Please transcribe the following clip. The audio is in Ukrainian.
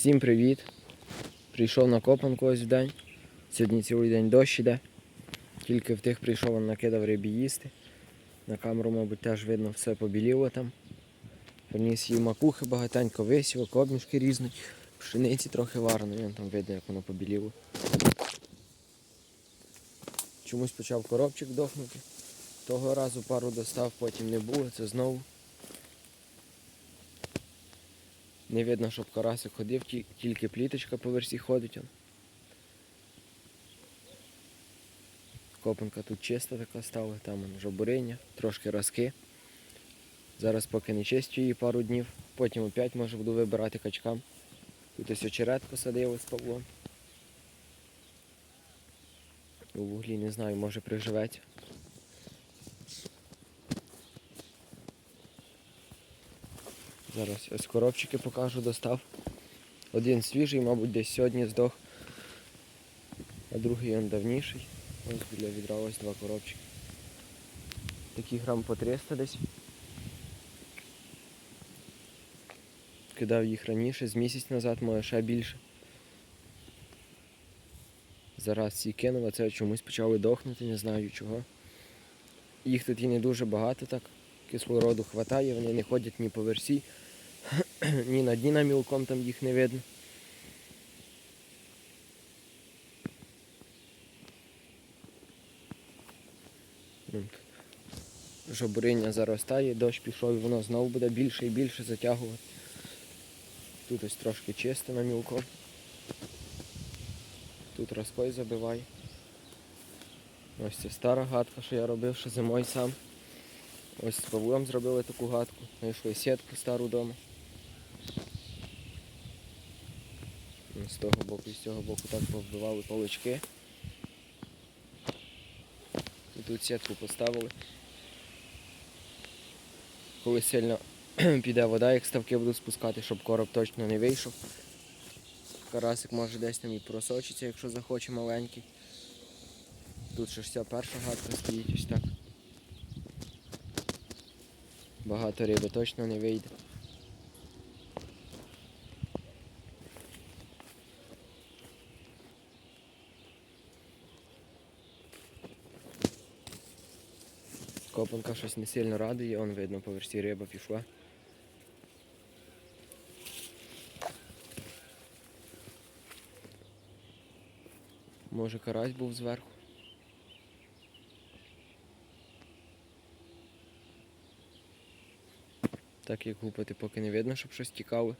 Всім привіт! Прийшов на копанку ось в день. Сьогодні цілий день дощ іде. Тільки в тих прийшов, накидав рибі їсти. На камеру, мабуть, теж видно все побіліло там. Приніс їй макухи багатенько, висівок, обмішки різні. Пшениці трохи варено, вон там видно, як воно побіліло. Чомусь почав коробчик дохнути. Того разу пару достав, потім не було, це знову. Не видно, щоб карасик ходив, тільки пліточка по версі ходить. Копанка тут чиста така стала, там он жабуриня, трошки разки. Зараз поки не чистю її пару днів, потім опять може буду вибирати качкам. Тут ось очерет посадили з Павлом. У вуглі не знаю, може приживеться. Зараз ось коробчики покажу, достав. Один свіжий, мабуть, десь сьогодні здох, а другий він давніший. Ось біля відра ось два коробчики. Такі грам по 300 десь. Кидав їх раніше, з місяць назад, може ще більше. Зараз ці кинув, а це чомусь почали дохнути, не знаю чого. Їх тут і не дуже багато так. Кислороду хватає, вони не ходять ні по версі, ні на дні на мілком там їх не видно. От. Жабуриня заростає, дощ пішов і воно знову буде більше і більше затягувати. Тут ось трошки чисто на мілком. Тут розкой забиває. Ось це стара гадка, що я робив ще зимою сам. Ось з Павлом зробили таку гадку. Знайшли сітку стару вдома. Ну, З того боку і з цього боку так повбивали палички. І тут сітку поставили. Коли сильно піде вода, як ставки буду спускати, щоб короб точно не вийшов. Карасик може десь там і просочиться, якщо захоче маленький. Тут 61 гадка стоїть ось так. Багато риби точно не вийде. Копанка щось не сильно радує, он видно по версі риба пішла. Може карась був зверху. Так як гупати, поки не видно, щоб щось тікало.